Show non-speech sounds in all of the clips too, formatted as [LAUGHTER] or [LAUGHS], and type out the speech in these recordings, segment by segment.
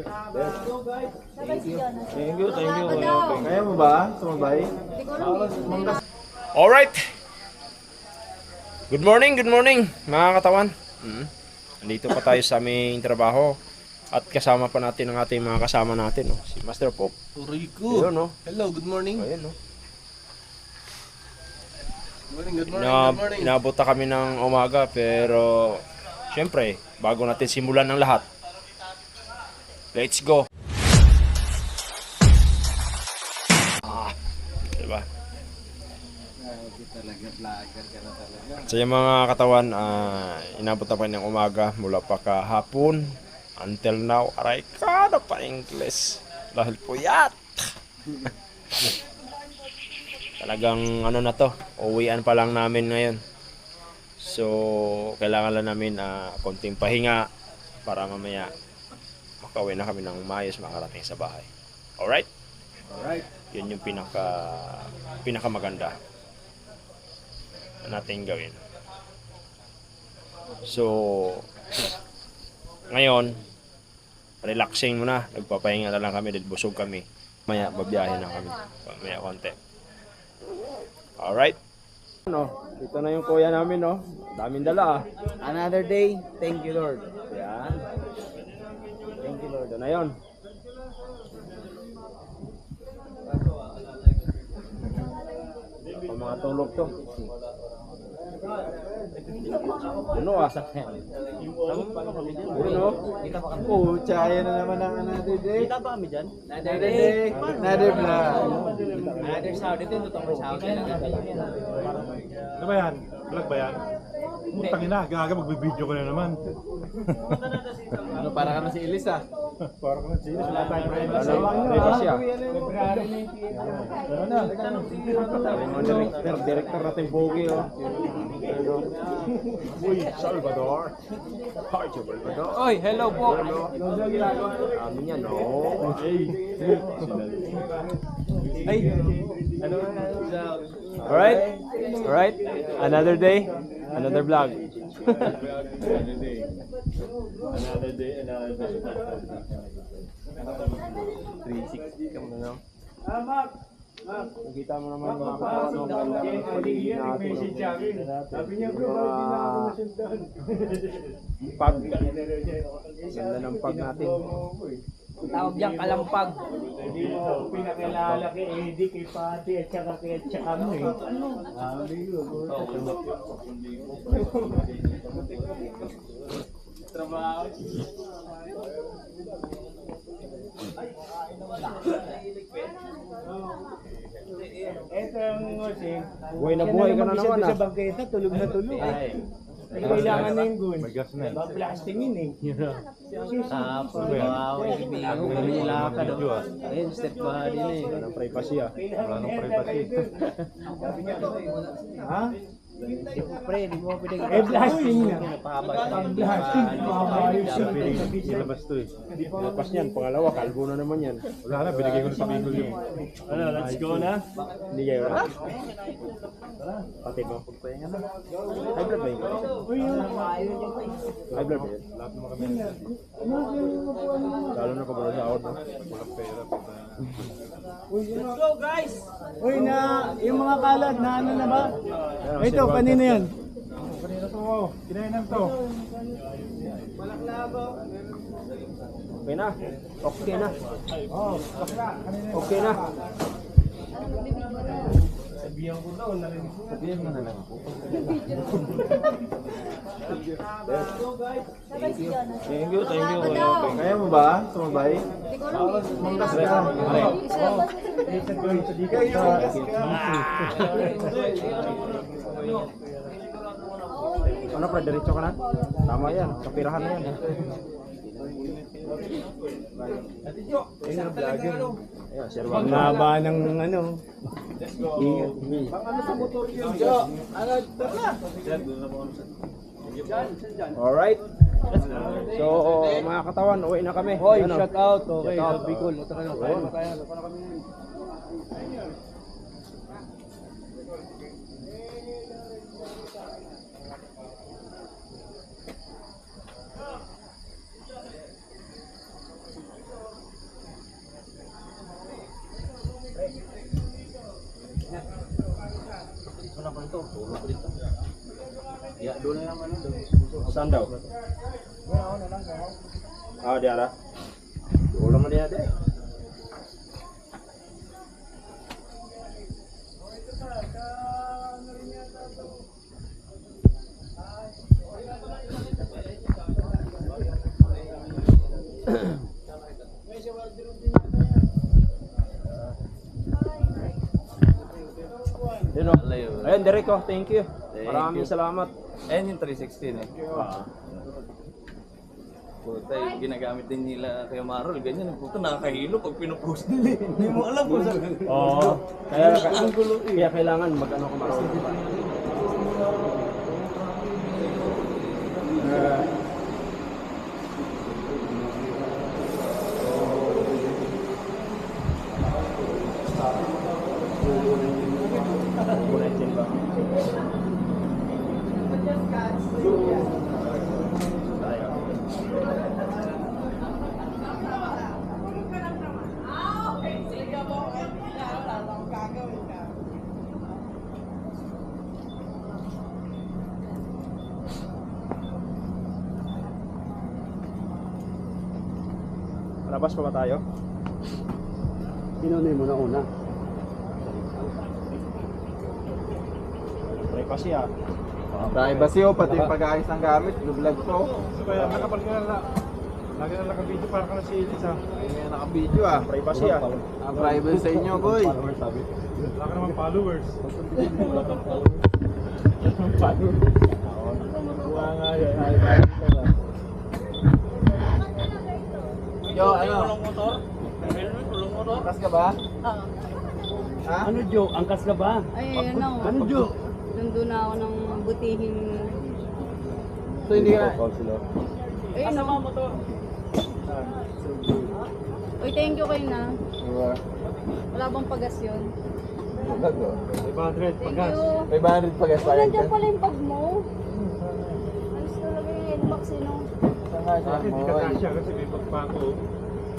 Thank you, thank you. Kaya mo ba? Sumabay? Alright. Good morning, good morning mga katawan. Mm. Nandito pa tayo sa aming trabaho. At kasama pa natin ang ating mga kasama natin. No? Si Master Pope. Rico. Ayun, no? Hello, good morning. Ayun, no? Good morning, good morning, good morning. inabot na kami ng umaga pero syempre, bago natin simulan ng lahat. Let's go. Ah, diba? Sa yung mga katawan, ah, inabot na pa ng umaga mula pa kahapon until now. Aray ka na pa English. Dahil puyat. [LAUGHS] Talagang ano na to, uwian pa lang namin ngayon. So, kailangan lang namin ah, konting pahinga para mamaya makauwi na kami ng mayos makarating sa bahay. Alright? Alright. Yun yung pinaka pinakamaganda na natin gawin. So, ngayon, relaxing muna. Nagpapahinga na lang kami dahil busog kami. Maya, babiyahe na kami. Maya konti. Alright? Ano, ito na yung kuya namin, no? Daming dala, ah. Another day, thank you Lord. Yan. Thank you, Lord. Ano na yun? Ang mga tulog to. Ano ah? Ano? Oh, chaya na naman ang another day. Kita ba kami dyan? Another day, another vlog. Another sound. Ito yung totoong sound. Ano ba yan? Vlog ba yan? Putang ina, gaga magbibideo ko na naman. Ano, para ka na si Elisa. [LAUGHS] Para ka na serious, wala tayong Ano? Privacy ah. Ano? Mga director, director natin Bogi oh. Ano? [LAUGHS] Uy, Salvador. Hi, Salvador. Oy, hello po. Amin yan, no? Ay, ano? Alright? Alright? Another day, another vlog. Another [LAUGHS] day, another day. 360 ka mo na. Nakita mo naman mga kaano ng paligid natin. Sabi niya bro, [LAUGHS] Pag. Ganda ng pag natin. Tawag dyan kalampag. Hindi mo pinakilala kay Eddie, kay Pati, at saka kay at saka mo eh. Sabi ko, [LAUGHS] Trabaho. Ito ang ngosing. Buhay na buhay ka na naman Sa ah. bangketa, tulog na tulog. Ay. Ay, kailangan na yung gun. May gas na eh. Bablastingin eh. Tapos, wow, ko kami nila ka ah. Ayun, step ba din eh. Walang privacy ah. Wala nang privacy. [LAUGHS] Ha? Pre, di mo pwede Eh, blasting na. Napahaba Ang blasting, yun. Ilabas to eh. Lapas niyan, pangalawa, kalbo na naman yan. Wala na, binigay ko na sa Bicol yung Ano, let's go na. Hindi kayo na. Pati mo. High blood ba yun? High blood ba yun? lahat naman kami. Lalo na pag sa out. no? Walang pera. puta. Uy, na, yung mga kalat, na ano na ba? Ito, kanina yan. Kanina to, oh. kinainan to. Okay na. Okay na. Okay na. Sabihan ko daw, narinig ko. Sabihin mo na lang ako. Thank you, thank you. Kaya mo ba? Sumabay? Manggas ka. Ano pre, diretso ka na? Tama yan, kapirahan na yan. Ayun ang vlogger. Ayan, sir, wag na. ng ano. Ingat. Alright. So, mga katawan, uwi na kami. Hoy, Ano? shout out. Okay, Shout out. sa Bicol. Ito na lang. Ayun. To. Tulog dito. Ya, doon na naman. Saan daw? Ah, di ara. Doon naman di. Yun o. Ayun, Derek oh, thank you. Maraming salamat. Ayan yung 316 eh. Ah. Puta, yung ginagamit din nila kay Marol, ganyan. Puta, nakakahilo pag pinupost nila. eh. Hindi mo alam kung saan. Oo. Kaya, Ang gulo eh. kaya kailangan mag-ano ka marunong. Uh, Labas pa ba tayo? Pinunin mo na una. Privacy ah. Privacy oh, pati yung pag-ayos ng gamit, vlog ko. So kaya nakapal ka na lang. Lagi na nakabidyo para ka na si Elisa. May naka-video ah. Privacy ah. Ang private sa inyo, boy. Wala ka naman followers. Yo, ano? Kas ka ba? Ha? Ano Jo? Angkas ka ba? Ay, ano? Ano Jo? Nandun na ako ng butihing... So hindi ka... Ay, ano? Uy, thank you kayo na. Wala bang pagas yun? 500 Thank pagas. you. May 500 pa guys, Oh, nandiyan pala yung pag mo. Ayos talaga yung headbox eh, no? Bakit di ka kasya kasi may pagpako.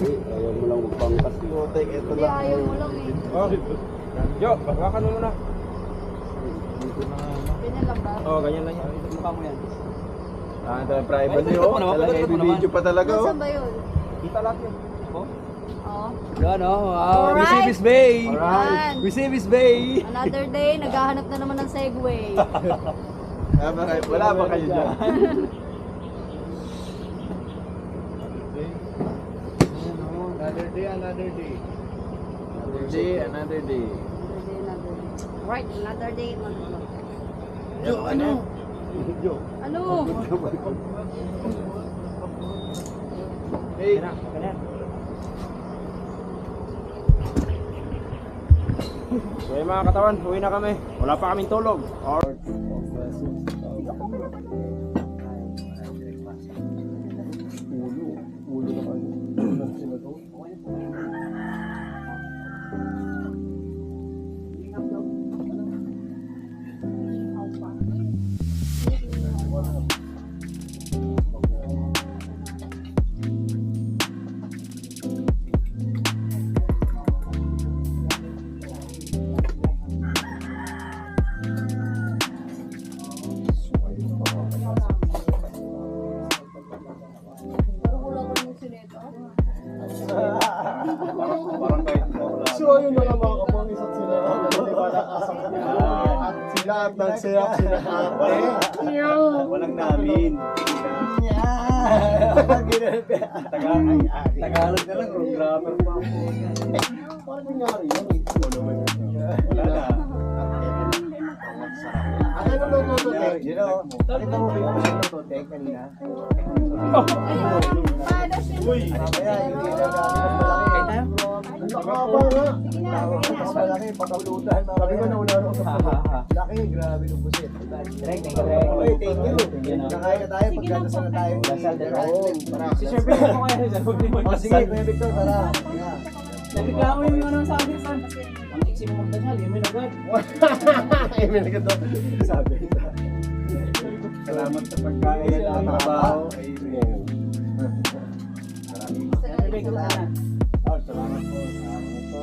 Ayaw mo lang magpangkas. Putek, ito Hindi, lang. ayaw mo lang eh. Oh. Yo, bakakan mo muna. Ganyan lang ba? Oh, ganyan lang yan. Mukha mo yan. Ah, oh. Talaga pagdating mo naman. i-video pa talaga oh. Nasaan ba yun? Kita lahat yun. Oo. Yan oh, wow. Alright. Receive is Bay. Yan. Receive is Bay. Another day, naghahanap na naman ng Segway. [LAUGHS] Bakit? Wala ba kayo dyan? [LAUGHS] Another day, another day. Another day, another day. Right, another day, another day. Jo, ano? [LAUGHS] Ano? Hey. So yung mga katawan, uwi na kami. Wala pa kaming tulog. Or... Amen. Mas malaki. Ang baba nga. Mas malaki, pagkulutan. Sabi ko nauna ako sa baba. Laki, grabe ng busit. Direct, thank you. Thank you. Nakain na tayo, pagkadasal na tayo. Dasal na tayo. Si Sir Victor mo kaya siya. O sige, Kuya Victor, tara. Yeah. Nagreklamo yung ano sa akin, son. Ang iksi mo magdasal. Ay, may nagkito. Sabi na. Salamat sa pagkain at trabaho. Maraming salamat. Salamat po. Salamat po.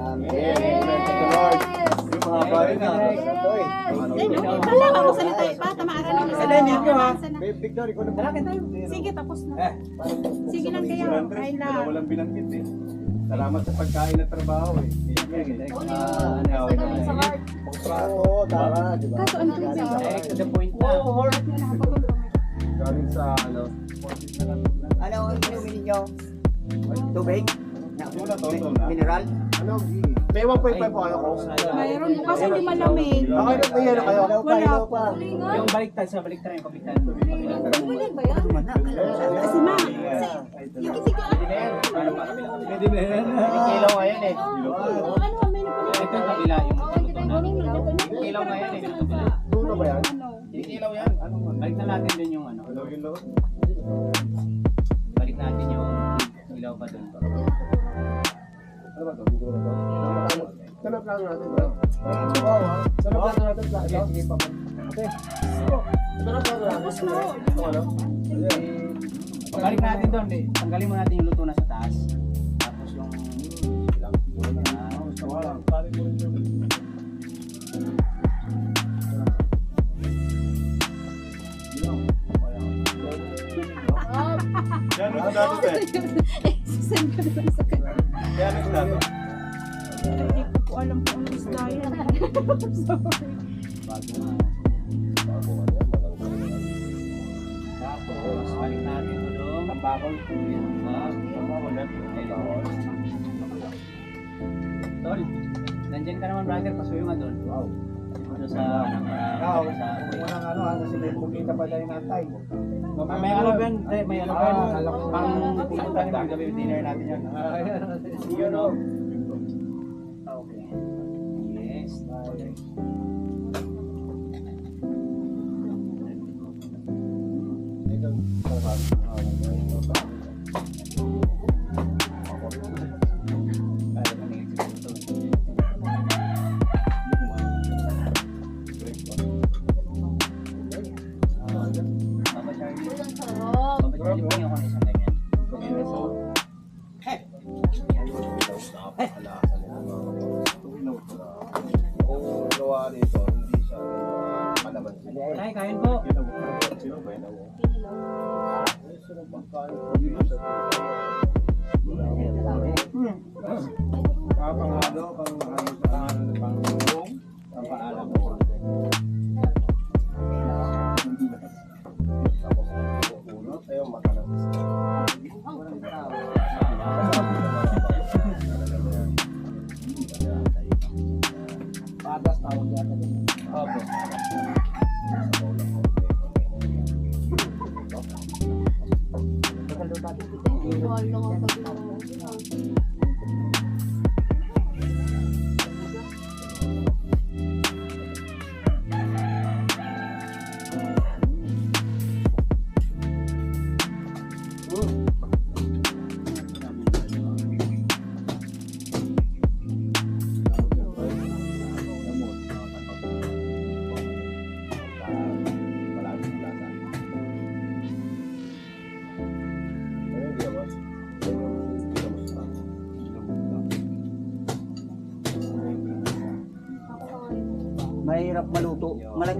Amen. Amen. Thank you, Lord. Yung mga bayan na. Alam ako salita. Sa limit ko ha. Victor, ikaw na ba? Sige, tapos na. Sige lang kayo. Kain lang. Walang binanggit eh. Salamat sa pagkain at trabaho eh. Oo, tama, di ba? Kaso ano ba? Direct to the point na. Galing sa ano. Ano ang inumin ninyo? Tubig? Mineral? Ano? May 1.5 po ano ko. Mayroon po kasi hindi malamig. Okay, na tayo na kayo. Wala. Yung baliktad sa baliktad yung kapitan. Malamig ba yan? Kasi ma, sige, sige. Pwede na yan. Kilaw ngayon eh. Ano, may Ito yung kabila yung luto na. Ilaw ba yan eh? Dulo ba yan? Kilaw yan. Balik na natin din yung ano. Ano yung loob? Balik natin yung ilaw pa doon. Ano ba to? Dito ba to? Sanap lang natin natin ba? Sige, pa. Okay. Sanap lang natin. Tapos na. Ito ano? Balik natin doon. eh. Tanggalin mo natin yung luto na sa taas. Tapos yung... Yan ang dato eh. Send ka na lang sa Sorry. Tapos balik natin mo doon. Tambakol. Tol, nandyan ka naman brother. Pasuyo nga doon. Wow. Doon sa... Ikaw, sa... unang ano ha, kasi may kumita pa tayo ng time. May ano ba yan? Eh, May ano ba yan? Ah, ko. Pang pupunta natin gabi dinner natin yan. Yun o. day. Ay, kain po. Kapangado, pang ano sa ano, pang tulong, ang paalam mo. Tapos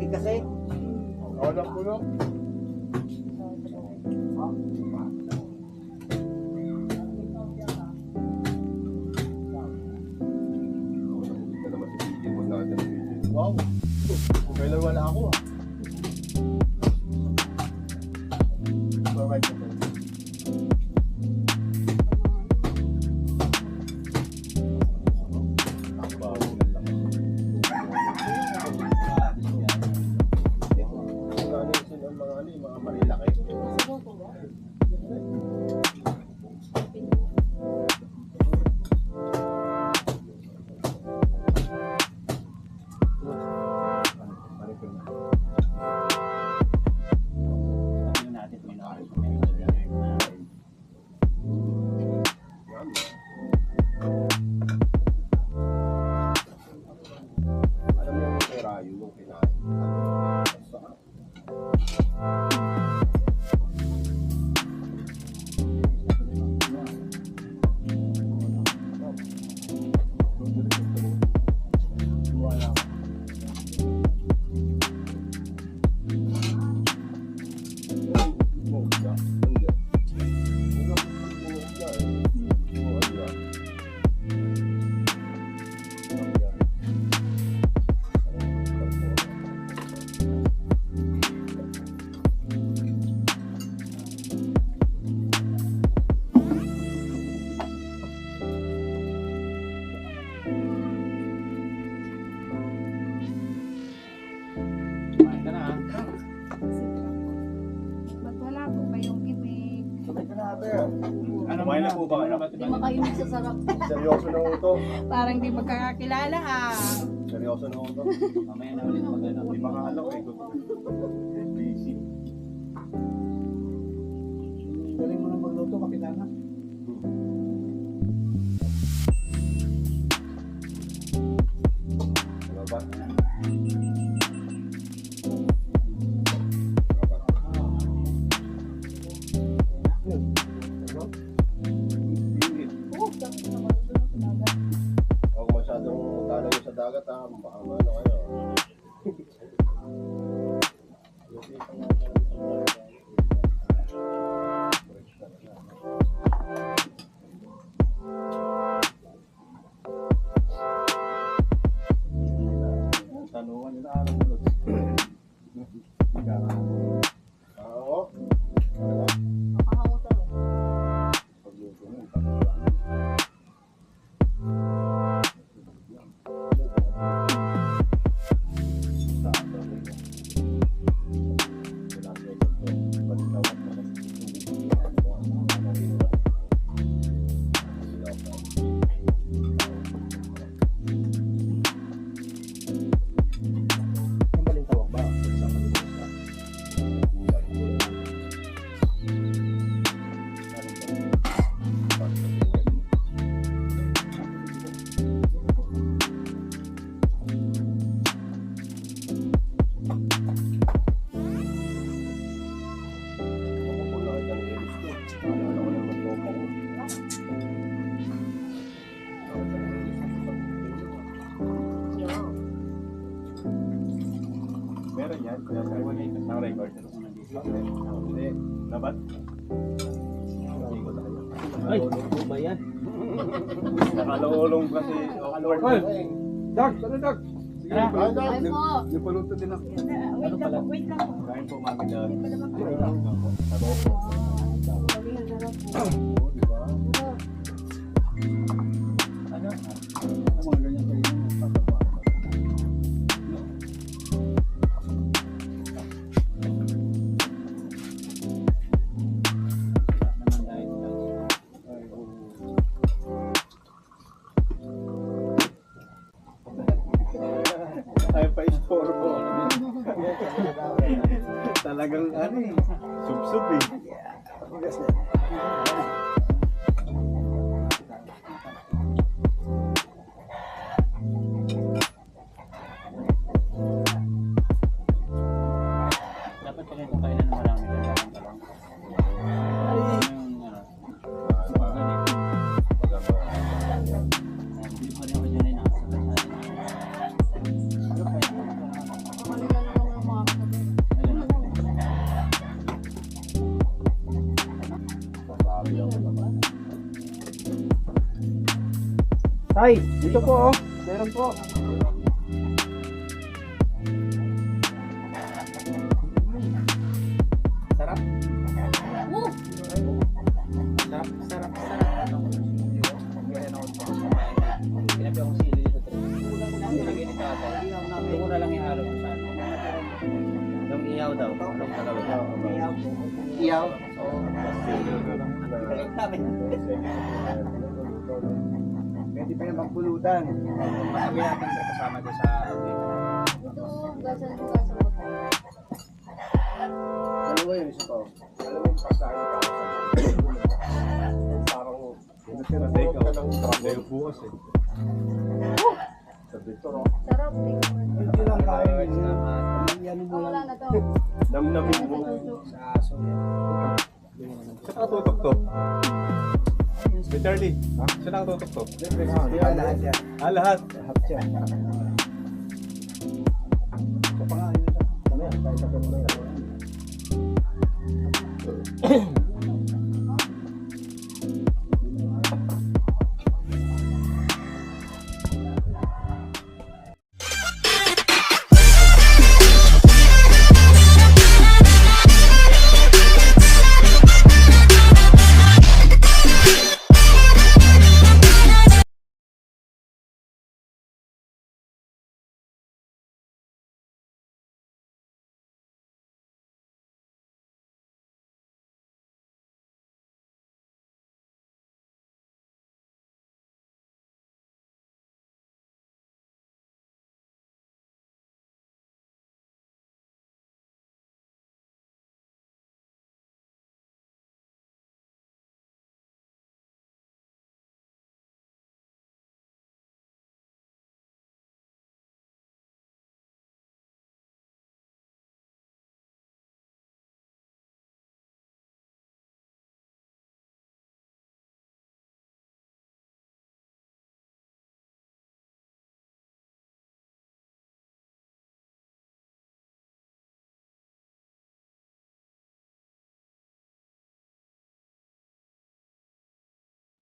Malamig kasi. Alam ko no? Wow! Kailan wala ako ah. Sarap. Seryoso na ito. Parang di magkakakilala ah. Seryoso na ito. Mamaya na ulit mag ano. Di makakalaw eh. Busy. Galing mo nang magluto, kapitana. Ano ba? Meron yan. Kaya sa iwan ito sa record. Hindi. Dapat? Ay, ba yan? Kasi awkward. Dag, ano dag? Ay po. Nipaluto din ako. Wait lang po, wait lang po. Kain po mami lang. Mga Tay, dito po oh. Meron po. Sarap. Sarap, sarap, sarap. Kinabi akong sili dito. Nilagay ni tatay. Doon ko na lang ihalo sa ano. Yung iyaw daw. Anong gagawin? Iyaw. Iyaw? Oo. Pwede pa yung magpulutan. Masabi natin sa kasama doon sa Ito. Ano ba yun? Isa pa. Alam mo yung pagkain pa. Parang ikaw, ka ng kayo bukas eh. sa Victor. oh. Sarap. tingnan. Hindi lang kain. Yan mo Oh, wala lang. Namnamin mo. Sa aso yan. Saan nakatutok to? Si Charlie. Ha? Siya lang tutok to. Oh, di ba lahat yan? Ah, lahat. Lahat siya. Kapakain na. Ano yan? Kahit ako.